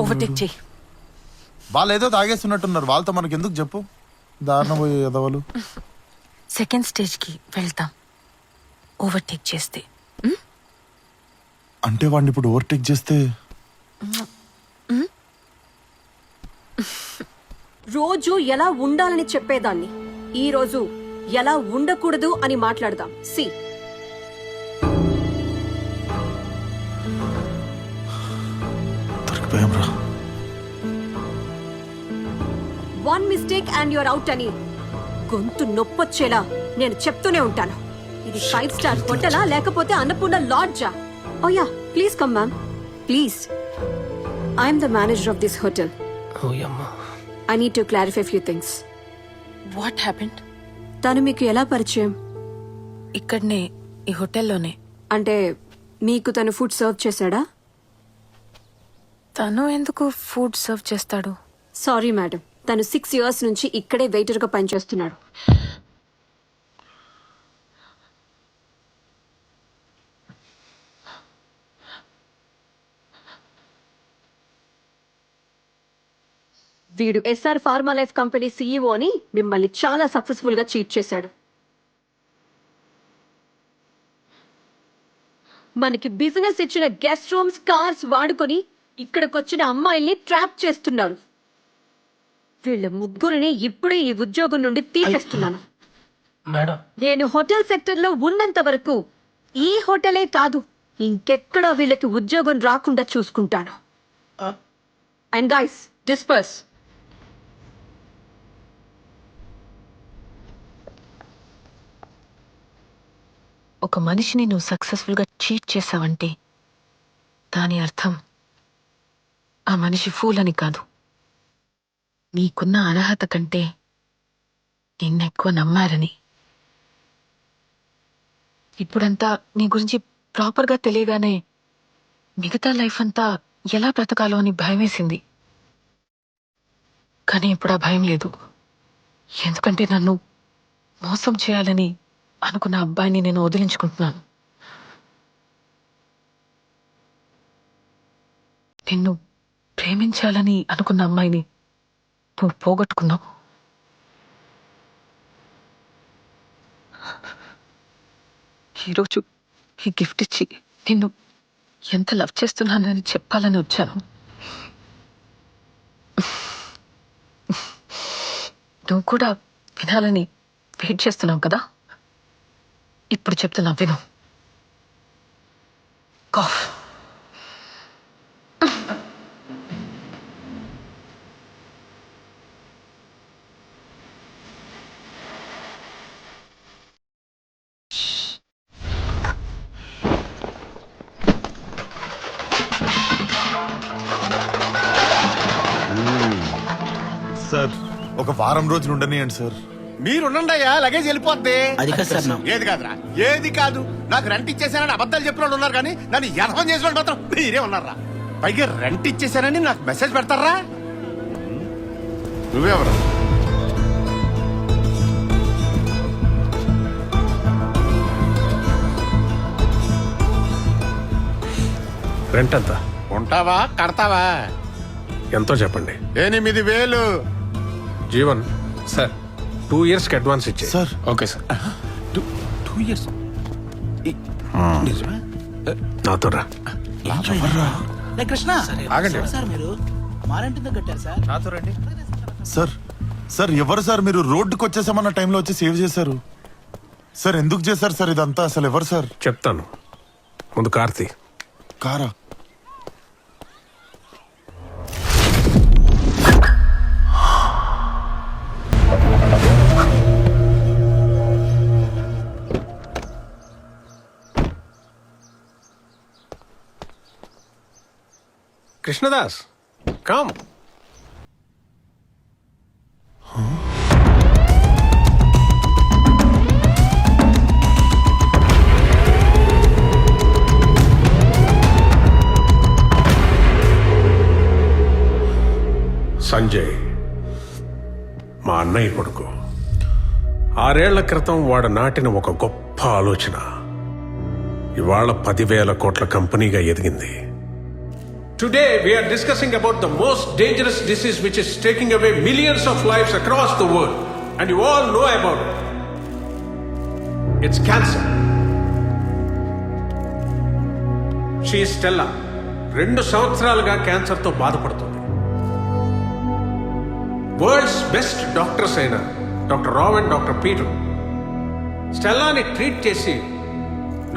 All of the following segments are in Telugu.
ఓవర్టేక్ చేయి వాళ్ళు ఏదో తాగేస్తున్నట్టున్నారు. వాళ్ళతో మనకి ఎందుకు చెప్పు? దారుణ పోయే ఎదవలు సెకండ్ స్టేజ్కి వెళ్తాం. ఓవర్టేక్ చేస్తే. అంటే వాడిని ఇప్పుడు ఓవర్టేక్ చేస్తే? రోజు ఎలా ఉండాలని చెప్పేదాన్ని? ఈ రోజు ఎలా ఉండకూడదు అని మాట్లాడదాం. See one mistake and you're out అని గొంతు నొప్పొచ్చేలా నేను చెప్తూనే ఉంటాను. ఇది ఫైవ్ స్టార్ హోటలా లేకపోతే అన్నపూర్ణ లాడ్జా? ఓ yeah please come ma'am please I'm the manager of this hotel I need to clarify few things what happened తను మీకు ఎలా పరిచయం? ఇక్కడనే ఈ హోటల్లోనే. అంటే మీకు తను ఫుడ్ సర్వ్ చేశాడా? తను ఎందుకు ఫుడ్ సర్వ్ చేస్తాడు? సారీ మేడం తను సిక్స్ ఇయర్స్ నుంచి ఇక్కడే వెయిటర్గా పనిచేస్తున్నాడు. వీడు ఎస్ఆర్ ఫార్మా లైఫ్ కంపెనీ సీఈఓని మిమ్మల్ని చాలా సక్సెస్ఫుల్గా చీట్ చేశాడు. మనకి బిజినెస్ ఇచ్చిన గెస్ట్ రూమ్స్ కార్స్ వాడుకొని ఇక్కడికి వచ్చిన అమ్మాయిల్ని ట్రాప్ చేస్తున్నారు. వీళ్ళ ముగ్గురిని ఇప్పుడే ఈ ఉద్యోగం నుండి తీసేస్తున్నాను. మేడం. నేను హోటల్ సెక్టర్లో ఉన్నంత వరకు ఈ హోటలే కాదు ఇంకెక్కడా వీళ్ళకి ఉద్యోగం రాకుండా చూసుకుంటాను. అండ్ గైస్ డిస్పర్స్ ఒక మనిషిని నువ్వు సక్సెస్ఫుల్గా చీట్ చేసావంటే దాని అర్థం ఆ మనిషి ఫూల్ అని కాదు. నీకున్న అర్హత కంటే నిన్నెక్కువ నమ్మారని. ఇప్పుడంతా నీ గురించి ప్రాపర్గా తెలియగానే మిగతా లైఫ్ అంతా ఎలా బ్రతకాలో అని భయం వేసింది కానీ ఇప్పుడు ఆ భయం లేదు. ఎందుకంటే నన్ను మోసం చేయాలని అనుకున్న అబ్బాయిని నేను వదిలించుకుంటున్నాను. నిన్ను ప్రేమించాలని అనుకున్న అమ్మాయిని నువ్వు పోగొట్టుకున్నావు ఈరోజు ఈ గిఫ్ట్ ఇచ్చి నిన్ను ఎంత లవ్ చేస్తున్నానని చెప్పాలని వచ్చాను. నువ్వు కూడా వినాలని వెయిట్ చేస్తున్నావు కదా? ఇప్పుడు చెప్తున్నా విను. కాఫ్. ఒక వారం రోజులు ఉండనియండి సార్. మీరుండయ్యా లగేజ్ వెళ్ళిపోద్ది. అది కాదు సార్ నా- ఏది కాదురా? ఏది కాదు? నాకు రెంట్ ఇచ్చేసానని అబద్ధాలు చెప్పిన వాళ్ళు ఉన్నారు కానీ నన్ను యథం చేసిన వాళ్ళు మాత్రం మీరే ఉన్నారా? పైగా రెంట్ ఇచ్చేసానని నాకు మెసేజ్ పెడతారా? నువ్వెవరు రెంట్ ఎంత? ఉంటావా? కడతావా? ఎంతో చెప్పండి. ఎనిమిది వేలు. జీవన్ సార్ టూ ఇయర్స్కి అడ్వాన్స్ ఇచ్చే sir. Okay sir. Two years? నాతో రా. లే కృష్ణ! ఆగండి. సార్ మీరు మారంటిందో కట్టారు సార్? సార్ సార్ ఎవరు సార్ మీరు రోడ్డుకి వచ్చేసామన్న టైంలో వచ్చి సేవ్ చేశారు? సార్ ఎందుకు చేశారు సార్ ఇదంతా? అసలు ఎవరు సార్? చెప్తాను. ముందు కార్తీ. కారా? కృష్ణదాస్ కామ్ సంజయ్ మా అన్నయ్య కొడుకు. ఆరేళ్ళ క్రితం వాడు నాటిన ఒక గొప్ప ఆలోచన. ఇవాళ పదివేల కోట్ల కంపెనీగా ఎదిగింది. Today we're discussing about the most dangerous disease which is taking away millions of life across the world and you all know about it's cancer she Stella రెండు సంవత్సరాలుగా క్యాన్సర్తో బాధపడుతుంది. వరల్డ్స్ బెస్ట్ డాక్టర్స్ అయిన doctor Ram and doctor Peter స్టెల్లాని treat చేసి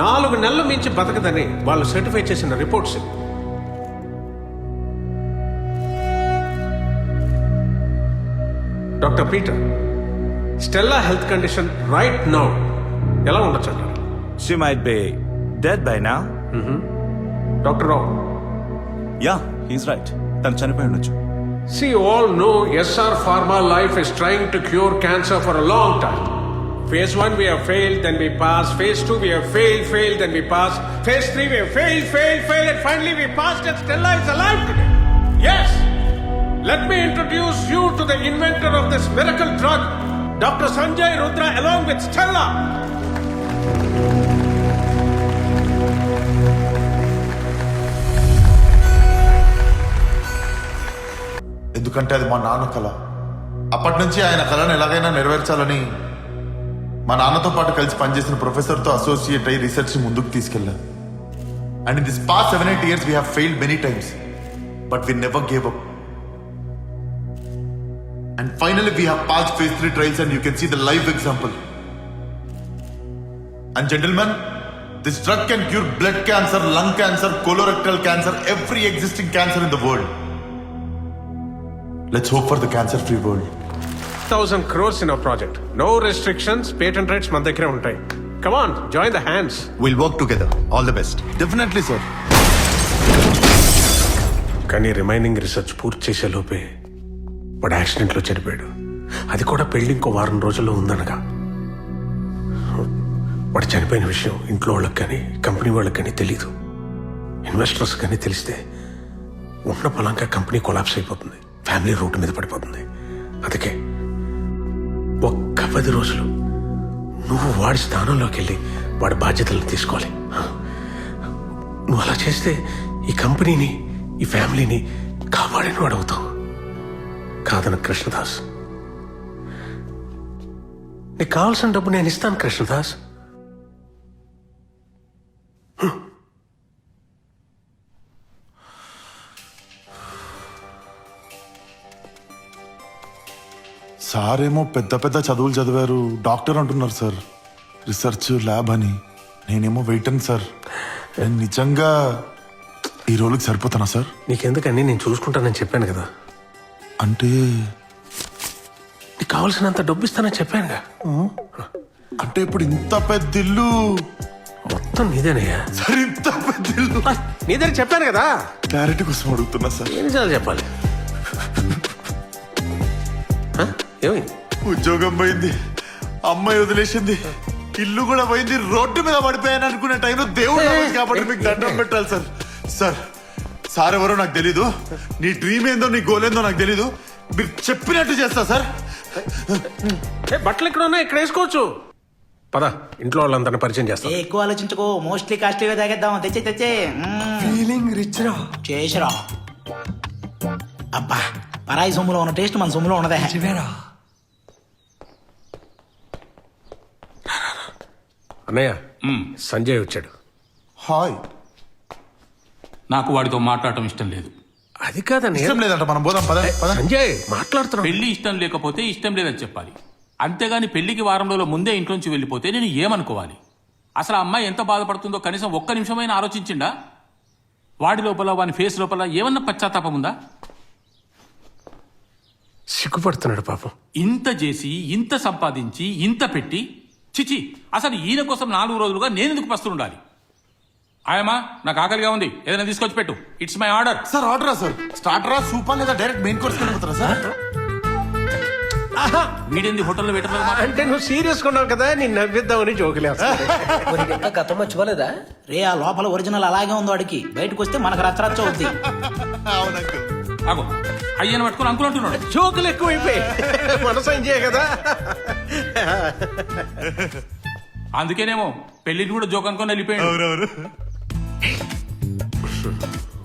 నాలుగు నెలల మించి బతకదని వాళ్ళు సర్టిఫై చేసిన రిపోర్ట్స్ ఇవి. Doctor Peter Stella health condition right now ఎలా ఉండొచ్చు అంటారు She might be dead by now. Doctor Rao Yeah, he's right. తను చనిపోయి ఉండొచ్చు See, all know SR Pharma Life is trying to cure cancer for a long time. Phase 1 we have failed, then we pass. Phase 2 we have failed, failed, then we pass. Phase 3 we have failed, failed, failed, and finally we passed and Stella is alive today. Yes! Let me introduce you to the inventor of this miracle drug, Dr. Sanjay Rudra, along with Stella. ఎందుకంటే అది మా నాన్న కళ అప్పటి నుంచి ఆయన కళను ఎలాగైనా నెరవేర్చాలని మా నాన్నతో పాటు కలిసి పనిచేసిన ప్రొఫెసర్తో అసోసియేట్ అయ్యి రీసెర్చ్ ముందుకు తీసుకెళ్ళా and in this past seven eight years we have failed many times but we never gave up and finally we have passed phase three trials and you can see the live example and gentlemen this drug can cure blood cancer lung cancer colorectal cancer every existing cancer in the world Let's hope for the cancer free world. Thousand crores in our project. No restrictions, patent rights మన దగ్గరే ఉంటాయి. Come on, join the hands. Will work together all the best Definitely, sir. కానీ రిమైనింగ్ రీసెర్చ్ పూర్తి చేసే లోపే వాడు యాక్సిడెంట్లో చనిపోయాడు. అది కూడా పెళ్ళి ఇంకో వారం రోజుల్లో ఉందనగా. వాడు చనిపోయిన విషయం ఇంట్లో వాళ్ళకి కానీ కంపెనీ వాళ్ళకి కానీ తెలీదు. ఇన్వెస్టర్స్ కానీ తెలిస్తే ఉన్న పొలంగా కంపెనీ కొలాప్స్ అయిపోతుంది. ఫ్యామిలీ రూట్ మీద పడిపోతుంది. అందుకే ఒక్క పది రోజులు నువ్వు వాడి స్థానంలోకి వెళ్ళి వాడి బాధ్యతలను తీసుకోవాలి. నువ్వు అలా చేస్తే ఈ కంపెనీని ఈ ఫ్యామిలీని కాపాడిన వాడు అవుతావు. కాదన కృష్ణదాస్. నీకు కావాల్సిన డబ్బు నేను ఇస్తాను కృష్ణదాస్. సార్ ఏమో పెద్ద పెద్ద చదువులు చదివారు. డాక్టర్ అంటున్నారు సార్. రీసెర్చ్ ల్యాబ్ అని. నేనేమో వెయిట్ అని సార్. నిజంగా ఈ రోజుకి సరిపోతానా సార్? నీకెందుకని నేను చూసుకుంటానని చెప్పాను కదా. అంటే నీకు కావాల్సినంత డబ్బు ఇస్తానని చెప్పానుగా. అంటే ఇప్పుడు ఇంత పెద్ద ఇల్లు మొత్తం నీదేనయ్యా. సార్ ఇంత పెద్ద ఇల్లు నీదని చెప్పాను కదా. క్లారిటీ కోసం అడుగుతున్నా సార్. ఎన్నిసార్లు చెప్పాలి? ఏమైంది ఉద్యోగం పోయింది అమ్మాయి వదిలేసింది ఇల్లు కూడా పోయింది రోడ్డు మీద పడిపోయాను అనుకునే టైంలో దేవుడు రావాలి కాబట్టి మీకు దండం పెట్టాలి సార్. సార్ సార్ ఎవరో నాకు తెలీదు. నీ డ్రీమ్ ఏందో నీ గోల్ ఏందో నాకు తెలీదు. మీరు చెప్పినట్టు చేస్తా సార్. ఏ బట్టలు ఇక్కడ ఉన్నాయి? ఇక్కడ వేసుకోవచ్చు. పద ఇంట్లో వాళ్ళందరిని పరిచయం ఏ చేస్తాం ఎక్కువ ఆలోచించుకో. మోస్ట్లీ కాస్ట్లీగా తాగేద్దాం. తెచ్చే తెచ్చే. ఫీలింగ్ రిచ్ రా చేసిరా అబ్బా పరాయి సొమ్ములో ఉన్న టేస్ట్ మన సొమ్ములో ఉన్నదే. అన్నయ్య సంజయ్ వచ్చాడు. హాయ్. నాకు వాడితో మాట్లాడటం ఇష్టం లేదు. అది కాదన్నయ్య. ఇష్టం లేదంట మనం పోదాం పద పద. సంజయ్ మాట్లాడుతున్నాం పెళ్ళి ఇష్టం లేకపోతే ఇష్టం లేదని చెప్పాలి. అంతేగాని పెళ్ళికి వారం రోజుల ముందే ఇంట్లోంచి వెళ్ళిపోతే నేను ఏమనుకోవాలి? అసలు ఆ అమ్మాయి ఎంత బాధపడుతుందో కనీసం ఒక్క నిమిషమైనా ఆలోచించిండా? వాడి లోపల వాని ఫేస్ లోపల ఏమన్నా పశ్చాత్తాపం ఉందా? సిగ్గుపడుతున్నాడు పాపం. ఇంత చేసి ఇంత సంపాదించి ఇంత పెట్టి చిచి అసలు ఈయన కోసం నాలుగు రోజులుగా నేను ఎందుకు పస్తుండాలి ఆయమ్మా నాకు ఆకలిగా ఉంది. ఏదైనా తీసుకొచ్చి పెట్టు. ఇట్స్ మై ఆర్డర్ సార్ ఆర్డరా సార్. స్టార్టరా సూపర్ లేదా డైరెక్ట్ మెయిన్ కోర్స్ వెళ్ళిపోతారా సార్? వీడేంది హోటల్లో పెట్టలేదు అంటే నువ్వు సీరియస్ ఉన్నావు కదా నేను నవ్విద్దామని ఇంకా గతం మర్చిపోలేదా? రే ఆ లోపల ఒరిజినల్ అలాగే ఉంది వాడికి. బయటకు వస్తే మనకు రచ్చరచ్చ అవుద్ది. ఆగో. అయ్యను పట్టుకొని అంకులు అంటున్నాడు. జోకులు ఎక్కువైపోయి మనసు ఎంజాయ్ కదా? అందుకేనేమో పెళ్ళిని కూడా జోక్ అనుకొని వెళ్ళిపోయాడు.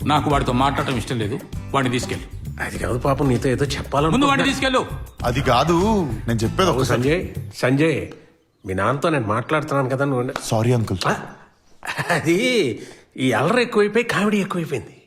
నాకు వాడితో మాట్లాడటం ఇష్టం లేదు. వాడిని తీసుకెళ్ళు. అది కాదు పాపం నీతో ఏదో ముందు చెప్పాలను వాడిని తీసుకెళ్ళు. అది కాదు నేను చెప్పేది ఒకసారి సంజయ్ సంజయ్ మీ నాన్నతో నేను మాట్లాడుతున్నాను కదా నువ్వు సారీ అంకుల్ అది ఈ అల్లరి ఎక్కువైపోయి కామెడీ ఎక్కువైపోయింది.